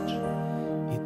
і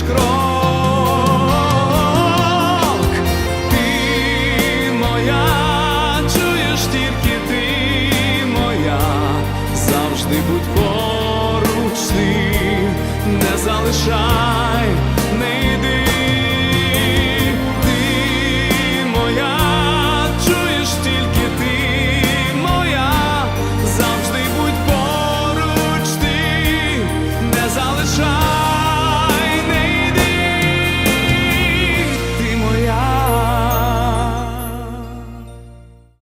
зроби крок. Ти моя, чуєш тільки ти моя, завжди будь поруч не залишай,